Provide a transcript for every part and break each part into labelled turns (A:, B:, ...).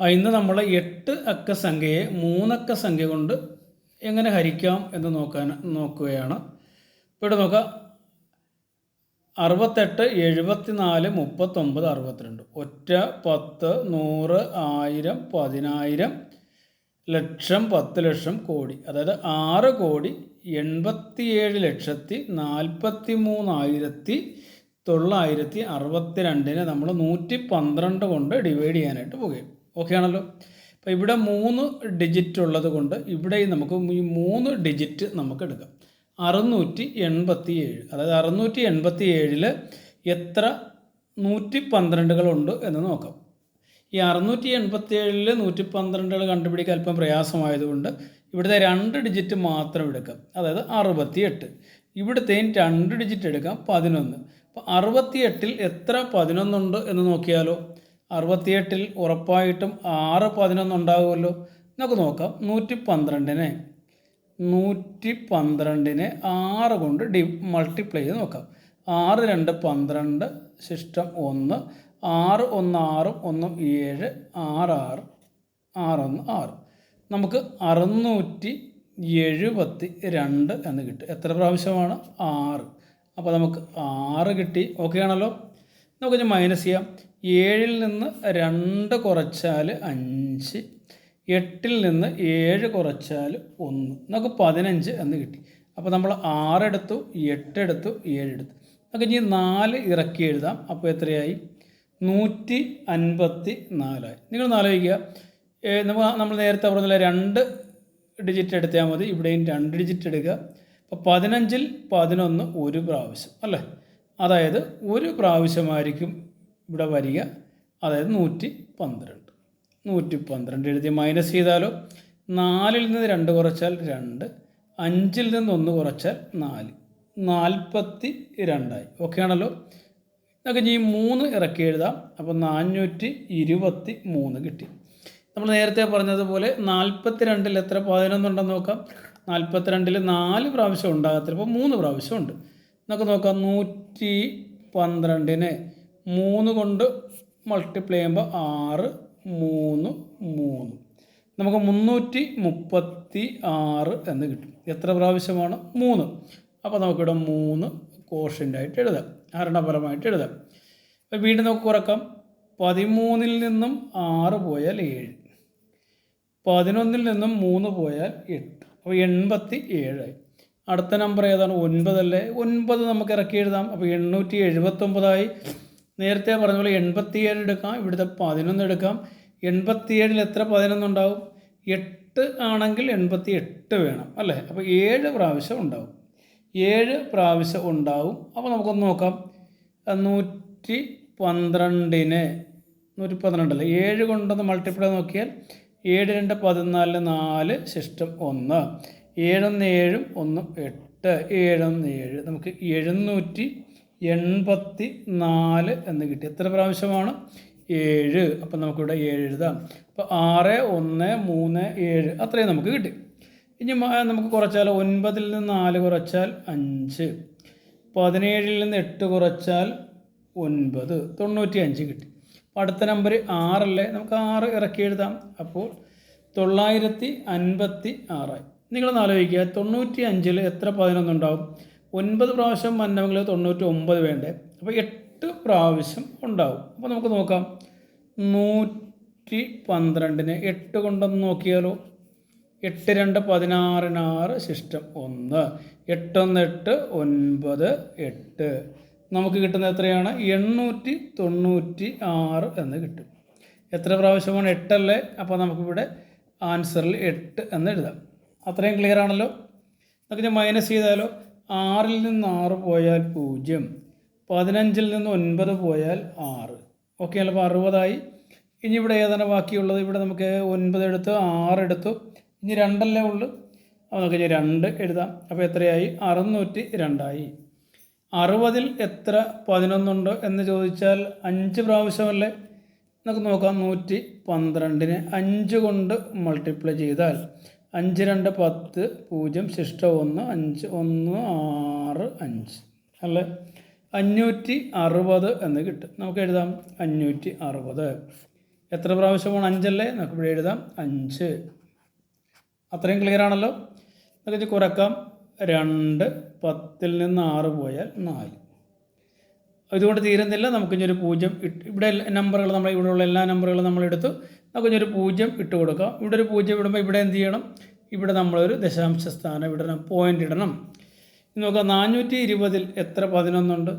A: ഇന്ന് നമ്മൾ എട്ട് അക്ക സംഖ്യയെ മൂന്നക്ക സംഖ്യ കൊണ്ട് എങ്ങനെ ഹരിക്കാം എന്ന് നോക്കാൻ നോക്കുകയാണ്. ഇവിടെ നോക്കാം. അറുപത്തെട്ട് എഴുപത്തിനാല് മുപ്പത്തൊമ്പത് അറുപത്തിരണ്ട്. ഒറ്റ പത്ത് നൂറ് ആയിരം പതിനായിരം ലക്ഷം പത്ത് ലക്ഷം കോടി. അതായത് ആറ് കോടി എൺപത്തിയേഴ് ലക്ഷത്തി നാൽപ്പത്തി മൂന്നായിരത്തി തൊള്ളായിരത്തി അറുപത്തി രണ്ടിനെ നമ്മൾ നൂറ്റി പന്ത്രണ്ട് കൊണ്ട് ഡിവൈഡ് ചെയ്യാനായിട്ട് പോകുകയും. ഓക്കെ ആണല്ലോ അപ്പോൾ ഇവിടെ മൂന്ന് ഡിജിറ്റ് ഉള്ളത് കൊണ്ട് ഇവിടെ നമുക്ക് ഈ മൂന്ന് ഡിജിറ്റ് നമുക്ക് എടുക്കാം. അറുന്നൂറ്റി എൺപത്തി ഏഴ് അതായത് അറുന്നൂറ്റി എൺപത്തി ഏഴിൽ എത്ര നൂറ്റി പന്ത്രണ്ടുകളുണ്ട് എന്ന് നോക്കാം. ഈ അറുന്നൂറ്റി എൺപത്തി ഏഴിൽ നൂറ്റി പന്ത്രണ്ടുകൾ കണ്ടുപിടിക്കാൻ അല്പം പ്രയാസമായതുകൊണ്ട് ഇവിടുത്തെ രണ്ട് ഡിജിറ്റ് മാത്രം എടുക്കാം. അതായത് അറുപത്തി എട്ട് ഇവിടുത്തെയും രണ്ട് ഡിജിറ്റ് എടുക്കാം പതിനൊന്ന്. അപ്പോൾ അറുപത്തി എട്ടിൽ എത്ര പതിനൊന്നുണ്ട് എന്ന് നോക്കിയാലോ? അറുപത്തിയെട്ടിൽ ഉറപ്പായിട്ടും ആറ് പതിനൊന്ന് ഉണ്ടാകുമല്ലോ നമുക്ക് നോക്കാം. നൂറ്റി പന്ത്രണ്ടിനെ നൂറ്റി പന്ത്രണ്ടിനെ ആറ് കൊണ്ട് ഡി മൾട്ടിപ്ലൈ ചെയ്ത് നോക്കാം. ആറ് രണ്ട് പന്ത്രണ്ട് ശിഷ്ടം ഒന്ന് ആറ് ഒന്ന് ആറും ഒന്നും ഏഴ് ആറ് ആറ് ആറൊന്ന് ആറ്. നമുക്ക് അറുന്നൂറ്റി എഴുപത്തി രണ്ട് എന്ന് കിട്ടും. എത്ര പ്രാവശ്യമാണ്? ആറ്. അപ്പോൾ നമുക്ക് ആറ് കിട്ടി. ഓക്കെ ആണല്ലോ? നമുക്ക് ഇനി മൈനസ് ചെയ്യാം. ഏഴിൽ നിന്ന് രണ്ട് കുറച്ചാൽ അഞ്ച്. എട്ടിൽ നിന്ന് ഏഴ് കുറച്ചാൽ ഒന്ന്. നമുക്ക് പതിനഞ്ച് എന്ന് കിട്ടി. അപ്പോൾ നമ്മൾ ആറെടുത്തു എട്ടെടുത്തു ഏഴെടുത്തു നമുക്ക് ഇനി നാല് ഇറക്കി എഴുതാം. അപ്പോൾ എത്രയായി? നൂറ്റി അൻപത്തി നാലായി. നിങ്ങൾ ആലോചിക്കുക. നമ്മൾ നമ്മൾ നേരത്തെ പറഞ്ഞില്ല രണ്ട് ഡിജിറ്റ് എടുത്താൽ മതി. ഇവിടെയും രണ്ട് ഡിജിറ്റ് എടുക്കുക. അപ്പോൾ പതിനഞ്ചിൽ പതിനൊന്ന് ഒരു പ്രാവശ്യം അല്ലേ? അതായത് ഒരു പ്രാവശ്യമായിരിക്കും ഇവിടെ വരിക. അതായത് നൂറ്റി പന്ത്രണ്ട്. നൂറ്റി പന്ത്രണ്ട് എഴുതി മൈനസ് ചെയ്താലോ? നാലിൽ നിന്ന് രണ്ട് കുറച്ചാൽ രണ്ട്. അഞ്ചിൽ നിന്ന് ഒന്ന് കുറച്ചാൽ നാല്. നാൽപ്പത്തി രണ്ടായി. ഓക്കെ ആണല്ലോ? ഇനി ഈ മൂന്ന് ഇറക്കി എഴുതാം. അപ്പോൾ നാനൂറ്റി ഇരുപത്തി മൂന്ന് കിട്ടി. നമ്മൾ നേരത്തെ പറഞ്ഞതുപോലെ നാൽപ്പത്തി രണ്ടിൽ എത്ര പതിനൊന്നുണ്ടെന്ന് നോക്കാം. നാൽപ്പത്തി രണ്ടിൽ നാല് പ്രാവശ്യം ഉണ്ടാകത്തില്ല. അപ്പോൾ മൂന്ന് പ്രാവശ്യം ഉണ്ട്. നമുക്ക് നോക്കാം. നൂറ്റി പന്ത്രണ്ടിനെ മൂന്ന് കൊണ്ട് മൾട്ടിപ്ലൈ ചെയ്യുമ്പോൾ ആറ് മൂന്ന് മൂന്ന്. നമുക്ക് മുന്നൂറ്റി മുപ്പത്തി ആറ് എന്ന് കിട്ടും. എത്ര പ്രാവശ്യമാണ്? മൂന്ന്. അപ്പോൾ നമുക്കിവിടെ മൂന്ന് കോഷ്യന്റായിട്ട് എഴുതാം. ഹരണപരമായിട്ട് എഴുതാം. അപ്പോൾ വീണ്ടും നമുക്ക് കുറക്കാം. പതിമൂന്നിൽ നിന്നും ആറ് പോയാൽ ഏഴ്. പതിനൊന്നിൽ നിന്നും മൂന്ന് പോയാൽ എട്ട്. അപ്പോൾ എൺപത്തി ഏഴായി. അടുത്ത നമ്പർ ഏതാണ്? ഒൻപതല്ലേ? ഒൻപത് നമുക്ക് ഇറക്കി എഴുതാം. അപ്പോൾ എണ്ണൂറ്റി എഴുപത്തൊമ്പതായി. നേരത്തെ പറഞ്ഞ പോലെ എൺപത്തിയേഴ് എടുക്കാം ഇവിടുത്തെ പതിനൊന്ന് എടുക്കാം. എൺപത്തിയേഴിൽ എത്ര പതിനൊന്നുണ്ടാവും എട്ട് ആണെങ്കിൽ എൺപത്തി എട്ട് വേണം അല്ലേ? അപ്പോൾ ഏഴ് പ്രാവശ്യം ഉണ്ടാവും. ഏഴ് പ്രാവശ്യം ഉണ്ടാവും. അപ്പോൾ നമുക്കൊന്ന് നോക്കാം. നൂറ്റി പന്ത്രണ്ടിന് നൂറ്റി പന്ത്രണ്ടല്ലേ ഏഴ് കൊണ്ടൊന്ന് മൾട്ടിപ്ലൈ നോക്കിയാൽ ഏഴ് രണ്ട് പതിനാലിന് നാല് ശിഷ്ടം ഒന്ന്. ഏഴൊന്ന് ഏഴും ഒന്നും എട്ട്. ഏഴൊന്ന് ഏഴ്. നമുക്ക് എഴുന്നൂറ്റി എൺപത്തി നാല് എന്ന് കിട്ടി. എത്ര പ്രാവശ്യമാണ്? ഏഴ്. അപ്പം നമുക്കിവിടെ ഏഴ് എഴുതാം. അപ്പോൾ ആറ് ഒന്ന് മൂന്ന് ഏഴ്. അത്രയും നമുക്ക് കിട്ടി. ഇനി നമുക്ക് കുറച്ചാൽ ഒൻപതിൽ നിന്ന് നാല് കുറച്ചാൽ അഞ്ച്. പതിനേഴിൽ നിന്ന് എട്ട് കുറച്ചാൽ ഒൻപത്. തൊണ്ണൂറ്റി അഞ്ച് കിട്ടി. അപ്പോൾ അടുത്ത നമ്പർ ആറല്ലേ? നമുക്ക് ആറ് ഇറക്കി എഴുതാം. അപ്പോൾ തൊള്ളായിരത്തി അൻപത്തി ആറായി. നിങ്ങളൊന്ന് ആലോചിക്കുക. തൊണ്ണൂറ്റി അഞ്ചിൽ എത്ര പതിനൊന്നുണ്ടാവും? ഒൻപത് പ്രാവശ്യം വന്നെങ്കിൽ തൊണ്ണൂറ്റി ഒമ്പത് വേണ്ടേ? അപ്പോൾ എട്ട് പ്രാവശ്യം ഉണ്ടാവും. അപ്പോൾ നമുക്ക് നോക്കാം. നൂറ്റി പന്ത്രണ്ടിന് എട്ട് കൊണ്ടൊന്ന് നോക്കിയാലോ? എട്ട് രണ്ട് പതിനാറിനാറ് ശിഷ്ടം ഒന്ന്. എട്ടൊന്ന് എട്ട് ഒൻപത് എട്ട്. നമുക്ക് കിട്ടുന്നത് എത്രയാണ്? എണ്ണൂറ്റി തൊണ്ണൂറ്റി ആറ് എന്ന് കിട്ടും. എത്ര പ്രാവശ്യമാണ് എട്ടല്ലേ അപ്പോൾ നമുക്കിവിടെ ആൻസറിൽ എട്ട് എന്ന് എഴുതാം. അത്രയും ക്ലിയർ ആണല്ലോ? നമുക്ക് ഞാൻ മൈനസ് ചെയ്താലോ? ആറിൽ നിന്ന് ആറ് പോയാൽ പൂജ്യം. പതിനഞ്ചിൽ നിന്ന് ഒൻപത് പോയാൽ ആറ്. ഓക്കെ അപ്പോൾ അറുപതായി. ഇനി ഇവിടെ ഏതാണ് ബാക്കിയുള്ളത്? ഇവിടെ നമുക്ക് ഒൻപത് എടുത്തു ആറ് എടുത്തു. ഇനി രണ്ടല്ലേ ഉള്ളൂ? അപ്പോൾ നമുക്ക് ഇനി രണ്ട് എഴുതാം. അപ്പോൾ എത്രയായി? അറുന്നൂറ്റി രണ്ടായി. അറുപതിൽ എത്ര പതിനൊന്നുണ്ട് എന്ന് ചോദിച്ചാൽ അഞ്ച് പ്രാവശ്യമല്ലേ? നമുക്ക് നോക്കാം. നൂറ്റി പന്ത്രണ്ടിന് അഞ്ച് കൊണ്ട് മൾട്ടിപ്ലൈ ചെയ്താൽ അഞ്ച് രണ്ട് പത്ത് പൂജ്യം ശിഷ്ട ഒന്ന് അഞ്ച് ഒന്ന് ആറ് അഞ്ച്. അല്ലേ? അഞ്ഞൂറ്റി അറുപത് എന്ന് കിട്ടും. നമുക്ക് എഴുതാം. അഞ്ഞൂറ്റി അറുപത്. എത്ര പ്രാവശ്യമാണ് അഞ്ചല്ലേ? നമുക്ക് ഇവിടെ എഴുതാം. അഞ്ച്. അത്രയും ക്ലിയർ ആണല്ലോ? നമുക്ക് കുറക്കാം. രണ്ട് പത്തിൽ നിന്ന് ആറ് പോയാൽ നാല്. ഇതുകൊണ്ട് തീരുന്നില്ല. നമുക്ക് ഇനി ഒരു പൂജ്യം ഇട്ട് ഇവിടെ നമ്പറുകൾ നമ്മൾ ഇവിടെയുള്ള എല്ലാ നമ്പറുകളും നമ്മൾ എടുത്തു നമുക്ക് ഇനി പൂജ്യം ഇട്ട് കൊടുക്കാം ഇവിടെ ഒരു പൂജ്യം ഇടുമ്പോൾ ഇവിടെ എന്ത് ചെയ്യണം? ഇവിടെ നമ്മളൊരു ദശാംശ സ്ഥാനം ഇടണം പോയിന്റ് ഇടണം. നോക്കാം നാനൂറ്റി ഇരുപതിൽ എത്ര പതിനൊന്നുണ്ട്?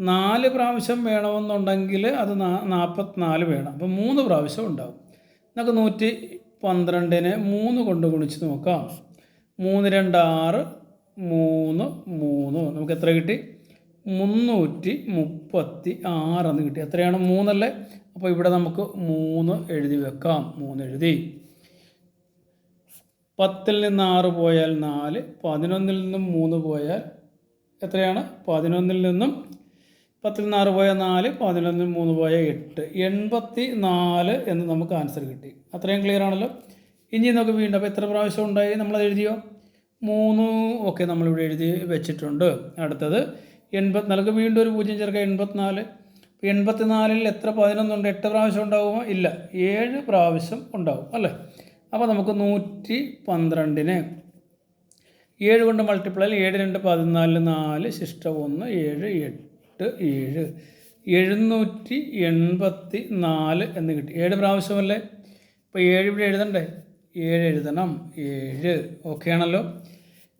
A: നാല് പ്രാവശ്യം വേണമെന്നുണ്ടെങ്കിൽ അത് നാൽപ്പത്തിനാല് വേണം. അപ്പോൾ മൂന്ന് പ്രാവശ്യം ഉണ്ടാകും നമുക്ക് നൂറ്റി പന്ത്രണ്ടിനെ മൂന്ന് കൊണ്ട് ഗുണിച്ച് നോക്കാം. മൂന്ന് രണ്ട് ആറ് മൂന്ന് മൂന്ന്. നമുക്ക് എത്ര കിട്ടി? മുന്നൂറ്റി മുപ്പത്തി ആറെന്ന് കിട്ടി. എത്രയാണ്? മൂന്നല്ലേ? അപ്പോൾ ഇവിടെ നമുക്ക് മൂന്ന് എഴുതി വെക്കാം. മൂന്ന് എഴുതി. പത്തിൽ നിന്ന് ആറ് പോയാൽ നാല് പതിനൊന്നിൽ നിന്നും മൂന്ന് പോയാൽ എത്രയാണ്? പതിനൊന്നിൽ നിന്നും പത്തിൽ നിന്ന് ആറ് പോയാൽ നാല് പതിനൊന്നിൽ മൂന്ന് പോയാൽ എട്ട്. എൺപത്തി നാല് എന്ന് നമുക്ക് ആൻസർ കിട്ടി. അത്രയും ക്ലിയർ ആണല്ലോ? ഇനി നമുക്ക് വീണ്ടും അപ്പോൾ എത്ര പ്രാവശ്യം ഉണ്ടായി? നമ്മളത് എഴുതിയോ? മൂന്ന്. ഓക്കെ നമ്മളിവിടെ എഴുതി വെച്ചിട്ടുണ്ട്. അടുത്തത് എൺപത്തിനാലേക്ക് വീണ്ടും ഒരു പൂജ്യം ചേർക്കുക എൺപത്തിനാല്. എൺപത്തിനാലിൽ എത്ര പതിനൊന്നുണ്ട്? എട്ട് പ്രാവശ്യം ഉണ്ടാകുമോ ഇല്ല. ഏഴ് പ്രാവശ്യം ഉണ്ടാവും അല്ലേ? അപ്പോൾ നമുക്ക് നൂറ്റി പന്ത്രണ്ടിന് ഏഴ് കൊണ്ട് മൾട്ടിപ്ലൈ ഏഴ് രണ്ട് പതിനാല് നാല് ശിഷ്ടം ഒന്ന് ഏഴ് എട്ട് ഏഴ്. എഴുന്നൂറ്റി എൺപത്തി നാല് എന്ന് കിട്ടി. ഏഴ് പ്രാവശ്യമല്ലേ? ഇപ്പോൾ ഏഴ് ഇവിടെ എഴുതണ്ടേ? ഏഴ് എഴുതണം. ഏഴ്. ഓക്കെ ആണല്ലോ.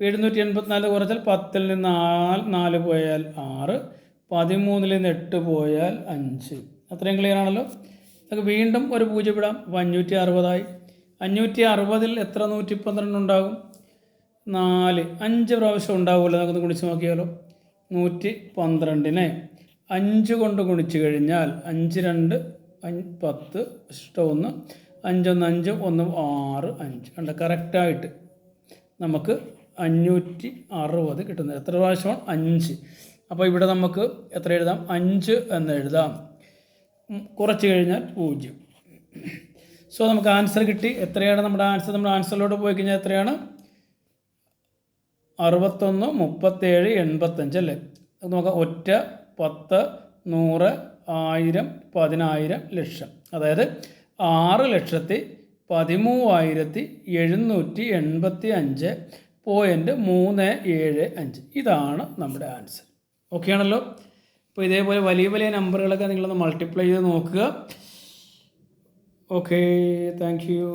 A: എഴുന്നൂറ്റി എൺപത്തിനാല് കുറച്ചാൽ പത്തിൽ നിന്ന് നാല് നാല് പോയാൽ ആറ്. പതിമൂന്നിൽ നിന്ന് എട്ട് പോയാൽ അഞ്ച്. അത്രയും ക്ലിയർ ആണല്ലോ? നമുക്ക് വീണ്ടും ഒരു പൂജ്യം ഇടാം അപ്പോൾ അഞ്ഞൂറ്റി അറുപതായി അഞ്ഞൂറ്റി അറുപതിൽ എത്ര നൂറ്റി പന്ത്രണ്ട് ഉണ്ടാകും? നാല്. അഞ്ച് പ്രാവശ്യം ഉണ്ടാവുമല്ലോ. നമുക്കൊന്ന് ഗുണിച്ച് നോക്കിയാലോ. നൂറ്റി പന്ത്രണ്ടിനെ അഞ്ച് കൊണ്ട് ഗുണിച്ച് കഴിഞ്ഞാൽ അഞ്ച് രണ്ട് പത്ത് ഇഷ്ടം ഒന്ന് അഞ്ചൊന്ന് അഞ്ച് ഒന്ന് ആറ് അഞ്ച്. കണ്ട? കറക്റ്റായിട്ട് നമുക്ക് അഞ്ഞൂറ്റി അറുപത് കിട്ടുന്നത്. എത്ര പ്രാവശ്യമാണ് അഞ്ച്. അപ്പോൾ ഇവിടെ നമുക്ക് എത്ര എഴുതാം? അഞ്ച് എന്ന് എഴുതാം. കുറച്ച് കഴിഞ്ഞാൽ പൂജ്യം. സോ നമുക്ക് ആൻസർ കിട്ടി. എത്രയാണ് നമ്മുടെ ആൻസർ നമ്മുടെ ആൻസറിലോട്ട് പോയി കഴിഞ്ഞാൽ എത്രയാണ്? അറുപത്തൊന്ന് മുപ്പത്തേഴ് എൺപത്തഞ്ച് അല്ലേ? അത് നോക്കാം. ഒറ്റ പത്ത് നൂറ് ആയിരം പതിനായിരം ലക്ഷം. അതായത് ആറ് ലക്ഷത്തി പതിമൂവായിരത്തി എഴുന്നൂറ്റി എൺപത്തി അഞ്ച് പോയിന്റ് മൂന്ന് ഏഴ് അഞ്ച്. ഇതാണ് നമ്മുടെ ആൻസർ ഓക്കെ ആണല്ലോ അപ്പോൾ ഇതേപോലെ വലിയ വലിയ നമ്പറുകളൊക്കെ നിങ്ങളൊന്ന് മൾട്ടിപ്ലൈ ചെയ്ത് നോക്കുക. Okay thank you